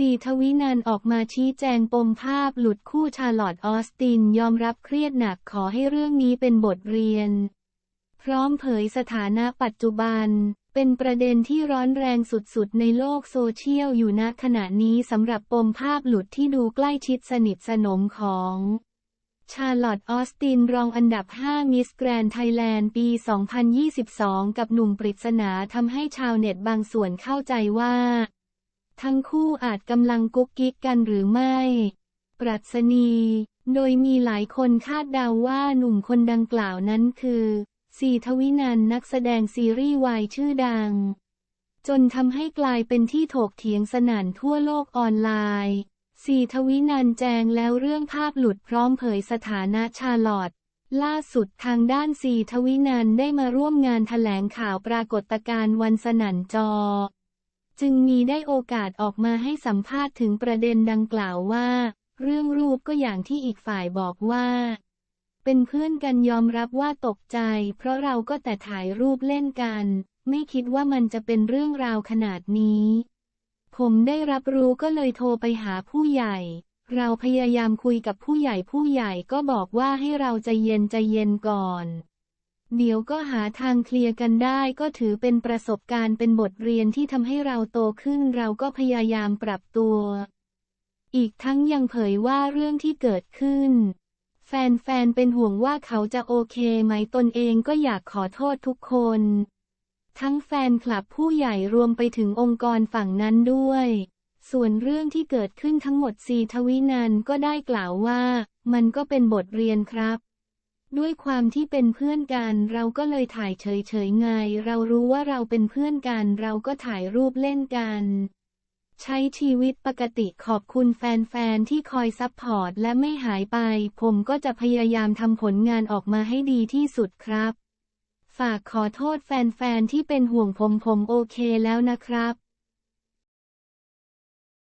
ซีทวินันออกมาชี้แจงปมภาพหลุดคู่ชาร์ลอตออสตินยอมรับเครียดหนักขอให้เรื่องนี้เป็นบทเรียน พร้อมเผยสถานะปัจจุบัน เป็นประเด็นที่ร้อนแรงสุดๆ ในโลกโซเชียลอยู่ณขณะนี้สำหรับปมภาพหลุดที่ดูใกล้ชิดสนิทสนมของชาร์ลอตออสตินรองอันดับ 5 มิสแกรนไทยแลนด์ปี 2022 กับหนุ่มปริศนาทำให้ชาวเน็ตบางส่วนเข้าใจว่า ทั้งคู่อาจกำลังกุ๊กกิ๊กกันหรือไม่ ปรัชนี โดยมีหลายคนคาดเดาว่าหนุ่มคนดังกล่าวนั้นคือสีทวินันนักแสดงซีรีส์วายชื่อดัง จนทำให้กลายเป็นที่ถกเถียงสนั่นทั่วโลกออนไลน์สีทวินันแจงแล้วเรื่องภาพหลุดพร้อมเผยสถานะชาลอตล่าสุดทางด้านสีทวินันได้มาร่วมงานถแถลงข่าวปรากฏการณ์วันสนั่นจอ จึงมีได้โอกาสออกมาให้สัมภาษณ์ถึงประเด็นดังกล่าวว่า เรื่องรูปก็อย่างที่อีกฝ่ายบอกว่า เป็นเพื่อนกันยอมรับว่าตกใจ เพราะเราก็แต่ถ่ายรูปเล่นกัน ไม่คิดว่ามันจะเป็นเรื่องราวขนาดนี้ ผมได้รับรู้ก็เลยโทรไปหาผู้ใหญ่ เราพยายามคุยกับผู้ใหญ่ผู้ใหญ่ก็บอกว่าให้เราใจเย็นใจเย็นก่อน เดี๋ยวก็หาทางเคลียร์กันได้ก็ถือเป็นประสบการณ์เป็นบทเรียนที่ทำให้เราโตขึ้นเราก็พยายามปรับตัว อีกทั้งยังเผยว่าเรื่องที่เกิดขึ้น แฟนๆเป็นห่วงว่าเขาจะโอเคไหมตนเองก็อยากขอโทษทุกคน ทั้งแฟนคลับผู้ใหญ่รวมไปถึงองค์กรฝั่งนั้นด้วย ส่วนเรื่องที่เกิดขึ้นทั้งหมดซีทวินันก็ได้กล่าวว่า มันก็เป็นบทเรียนครับ ด้วยความที่เป็นเพื่อนกัน เราก็เลยถ่ายเฉยๆไง เรารู้ว่าเราเป็นเพื่อนกัน เราก็ถ่ายรูปเล่นกัน ใช้ชีวิตปกติขอบคุณแฟนๆที่คอยซัพพอร์ตและไม่หายไป ผมก็จะพยายามทำผลงานออกมาให้ดีที่สุดครับ ฝากขอโทษแฟนๆที่เป็นห่วงผมผมโอเคแล้วนะครับ